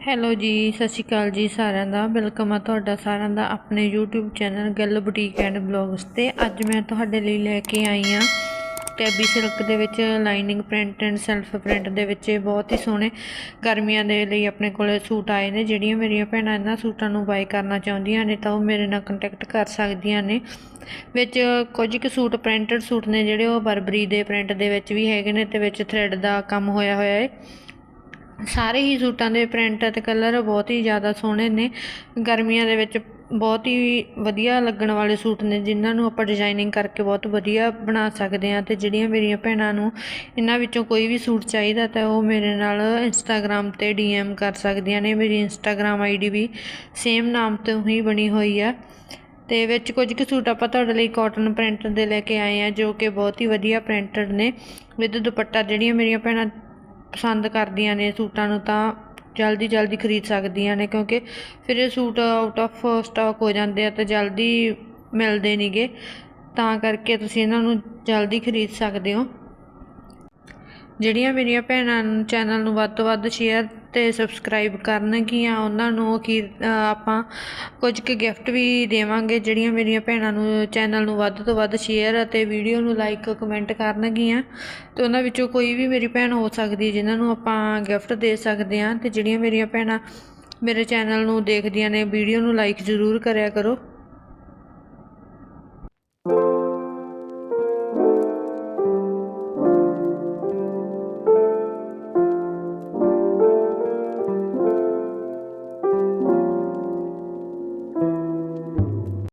Hello ਜੀ, ਸਤਿ ਸ਼੍ਰੀ ਅਕਾਲ ਜੀ ਸਾਰਿਆਂ ਦਾ। ਵੈਲਕਮ ਆ ਤੁਹਾਡਾ ਸਾਰਿਆਂ ਦਾ ਆਪਣੇ YouTube ਚੈਨਲ ਗੱਲ ਬੁਟੀਕ ਐਂਡ ਬਲੌਗਸ ਤੇ। ਅੱਜ ਮੈਂ ਤੁਹਾਡੇ ਲਈ ਲੈ ਕੇ ਆਈ ਆ ਟੈਬੀ ਸਿਲਕ ਦੇ ਵਿੱਚ lining print and self print ਦੇ ਵਿੱਚ। ਬਹੁਤ ਹੀ ਸੋਹਣੇ ਗਰਮੀਆਂ ਦੇ ਲਈ ਆਪਣੇ ਕੋਲੇ ਸੂਟ ਆਏ ਨੇ। ਜਿਹੜੀਆਂ ਮੇਰੀਆਂ ਭੈਣਾਂ ਇਹਨਾਂ ਸੂਟਾਂ ਨੂੰ ਬਾਈ ਕਰਨਾ ਚਾਹੁੰਦੀਆਂ ਨੇ ਤਾਂ ਉਹ ਮੇਰੇ ਨਾਲ ਕੰਟੈਕਟ ਕਰ ਸਕਦੀਆਂ ਨੇ। ਵਿੱਚ ਕੁਝ ਕੁ ਸੂਟ ਪ੍ਰਿੰਟਡ ਸੂਟ ਨੇ ਜਿਹੜੇ ਉਹ ਬਰਬਰੀ ਦੇ ਪ੍ਰਿੰਟ ਦੇ ਵਿੱਚ ਵੀ ਹੈਗੇ ਨੇ ਤੇ ਵਿੱਚ ਥ੍ਰੈਡ ਦਾ ਕੰਮ ਹੋਇਆ ਹੋਇਆ ਹੈ ਸਾਰੇ ਹੀ ਸੂਟਾਂ ਦੇ ਪ੍ਰਿੰਟ ਅਤੇ ਕਲਰ ਬਹੁਤ ਹੀ ਜ਼ਿਆਦਾ ਸੋਹਣੇ ਨੇ। ਗਰਮੀਆਂ ਦੇ ਵਿੱਚ ਬਹੁਤ ਹੀ ਵਧੀਆ ਲੱਗਣ ਵਾਲੇ ਸੂਟ ਨੇ, ਜਿਨ੍ਹਾਂ ਨੂੰ ਆਪਾਂ ਡਿਜ਼ਾਈਨਿੰਗ ਕਰਕੇ ਬਹੁਤ ਵਧੀਆ ਬਣਾ ਸਕਦੇ ਹਾਂ ਅਤੇ ਜਿਹੜੀਆਂ ਮੇਰੀਆਂ ਭੈਣਾਂ ਨੂੰ ਇਹਨਾਂ ਵਿੱਚੋਂ ਕੋਈ ਵੀ ਸੂਟ ਚਾਹੀਦਾ ਤਾਂ ਉਹ ਮੇਰੇ ਨਾਲ ਇੰਸਟਾਗ੍ਰam ਤੇ ਡੀਐਮ ਕਰ ਸਕਦੀਆਂ ਨੇ। ਮੇਰੀ ਇੰਸਟਾਗ੍ਰam ਆਈਡੀ ਵੀ ਸੇਮ ਨਾਮ ਤੋਂ ਹੀ ਬਣੀ ਹੋਈ ਆ। ਤੇ ਵਿੱਚ ਕੁਝ ਕੁ ਸੂਟ ਆਪਾਂ ਤੁਹਾਡੇ ਲਈ ਕਾਟਨ ਪ੍ਰਿੰਟ ਦੇ ਲੈ ਕੇ ਆਏ ਆ, ਜੋ ਕਿ ਬਹੁਤ ਹੀ ਵਧੀਆ ਪ੍ਰਿੰਟਡ ਨੇ। ਵਿਦ ਦੁਪੱਟਾ ਜਿਹੜੀਆਂ ਮੇਰੀਆਂ ਭੈਣਾਂ ਪਸੰਦ ਕਰਦੀਆਂ ਨੇ ਸੂਟਾਂ ਨੂੰ ਤਾਂ ਜਲਦੀ ਜਲਦੀ ਖਰੀਦ ਸਕਦੀਆਂ ਨੇ ਕਿਉਂਕਿ ਫਿਰ ਇਹ ਸੂਟ ਆਊਟ ਆਫ ਸਟਾਕ ਹੋ ਜਾਂਦੇ ਆ ਤਾਂ ਜਲਦੀ ਮਿਲਦੇ ਨਹੀਂਗੇ ਤਾਂ ਕਰਕੇ ਤੁਸੀਂ ਇਹਨਾਂ ਨੂੰ ਜਲਦੀ ਖਰੀਦ ਸਕਦੇ ਹੋ। ਜਿਹੜੀਆਂ ਮੇਰੀਆਂ ਭੈਣਾਂ ਨੂੰ ਚੈਨਲ ਨੂੰ ਵੱਧ ਤੋਂ ਵੱਧ ਸ਼ੇਅਰ ਤੇ ਸਬਸਕ੍ਰਾਈਬ ਕਰਨਗੀਆਂ ਉਹਨਾਂ ਨੂੰ ਅਖੀਰ ਆਪਾਂ ਕੁਝ ਕੁ ਗਿਫਟ ਵੀ ਦੇਵਾਂਗੇ, ਜਿਹੜੀਆਂ ਮੇਰੀਆਂ ਭੈਣਾਂ ਨੂੰ ਚੈਨਲ ਨੂੰ ਵੱਧ ਤੋਂ ਵੱਧ ਸ਼ੇਅਰ ਅਤੇ ਵੀਡੀਓ ਨੂੰ ਲਾਈਕ ਕਮੈਂਟ ਕਰਨਗੀਆਂ। ਅਤੇ ਉਹਨਾਂ ਵਿੱਚੋਂ ਕੋਈ ਵੀ ਮੇਰੀ ਭੈਣ ਹੋ ਸਕਦੀ ਹੈ, ਜਿਨ੍ਹਾਂ ਨੂੰ ਆਪਾਂ ਗਿਫਟ ਦੇ ਸਕਦੇ ਹਾਂ ਅਤੇ ਜਿਹੜੀਆਂ ਮੇਰੀਆਂ ਭੈਣਾਂ ਮੇਰੇ ਚੈਨਲ ਨੂੰ ਦੇਖਦੀਆਂ ਨੇ ਵੀਡੀਓ ਨੂੰ ਲਾਈਕ ਜ਼ਰੂਰ ਕਰਿਆ ਕਰੋ।